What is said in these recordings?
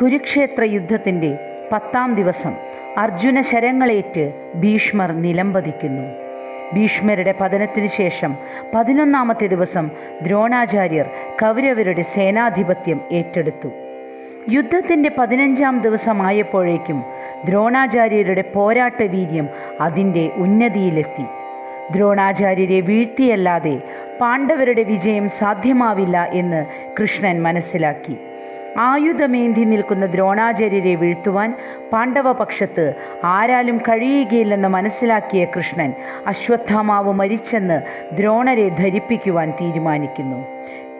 കുരുക്ഷേത്ര യുദ്ധത്തിന്റെ പത്താം ദിവസം അർജുന ശരങ്ങളേറ്റ് ഭീഷ്മർ നിലംപതിക്കുന്നു. ഭീഷ്മരുടെ പതനത്തിനു ശേഷം പതിനൊന്നാമത്തെ ദിവസം ദ്രോണാചാര്യർ കൗരവരുടെ സേനാധിപത്യം ഏറ്റെടുത്തു. യുദ്ധത്തിന്റെ പതിനഞ്ചാം ദിവസമായപ്പോഴേക്കും ദ്രോണാചാര്യരുടെ പോരാട്ട വീര്യം അതിന്റെ ഉന്നതിയിലെത്തി. ദ്രോണാചാര്യരെ വീഴ്ത്തിയല്ലാതെ പാണ്ഡവരുടെ വിജയം സാധ്യമാവില്ല എന്ന് കൃഷ്ണൻ മനസ്സിലാക്കി. ആയുധമേന്തി നിൽക്കുന്ന ദ്രോണാചാര്യരെ വീഴ്ത്തുവാൻ പാണ്ഡവപക്ഷത്ത് ആരാലും കഴിയുകയില്ലെന്ന് മനസ്സിലാക്കിയ കൃഷ്ണൻ അശ്വത്ഥാമാവ് മരിച്ചെന്ന് ദ്രോണരെ ധരിപ്പിക്കുവാൻ തീരുമാനിക്കുന്നു.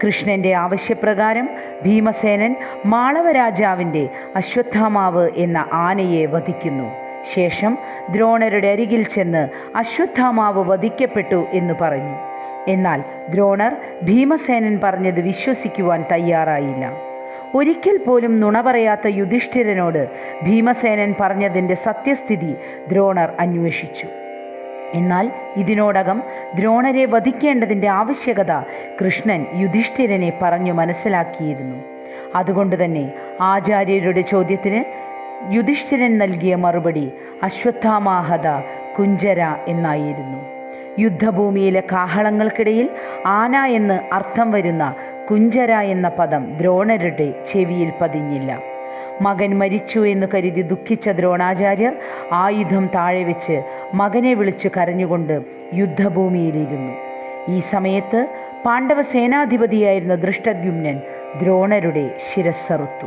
കൃഷ്ണന്റെ ആവശ്യപ്രകാരം ഭീമസേനൻ മാളവരാജാവിന്റെ അശ്വത്ഥാമാവ് എന്ന ആനയെ വധിക്കുന്നു. ശേഷം ദ്രോണരുടെ അരികിൽ ചെന്ന് അശ്വത്ഥാമാവ് വധിക്കപ്പെട്ടു എന്ന് പറഞ്ഞു. എന്നാൽ ദ്രോണർ ഭീമസേനൻ പറഞ്ഞത് വിശ്വസിക്കുവാൻ തയ്യാറായില്ല. ഒരിക്കൽ പോലും നുണ പറയാത്ത യുധിഷ്ഠിരനോട് ഭീമസേനൻ പറഞ്ഞതിന്റെ സത്യസ്ഥിതി ദ്രോണർ അന്വേഷിച്ചു. എന്നാൽ ഇതിനോടകം ദ്രോണരെ വധിക്കേണ്ടതിന്റെ ആവശ്യകത കൃഷ്ണൻ യുധിഷ്ഠിരനെ പറഞ്ഞു മനസ്സിലാക്കിയിരുന്നു. അതുകൊണ്ട് തന്നെ ആചാര്യരുടെ ചോദ്യത്തിന് യുധിഷ്ഠിരൻ നൽകിയ മറുപടി അശ്വത്ഥാമാഹത കുഞ്ചര എന്നായിരുന്നു. യുദ്ധഭൂമിയിലെ കാഹളങ്ങൾക്കിടയിൽ ആന എന്ന് അർത്ഥം വരുന്ന കുഞ്ചര എന്ന പദം ദ്രോണരുടെ ചെവിയിൽ പതിഞ്ഞില്ല. മകൻ മരിച്ചു എന്ന് കരുതി ദുഃഖിച്ച ദ്രോണാചാര്യർ ആയുധം താഴെ വെച്ച് മകനെ വിളിച്ചു കരഞ്ഞുകൊണ്ട് യുദ്ധഭൂമിയിലിരുന്നു. ഈ സമയത്ത് പാണ്ഡവ സേനാധിപതിയായിരുന്ന ദൃഷ്ടദ്യുമ്നൻ ദ്രോണരുടെ ശിരസ്സറുത്തു.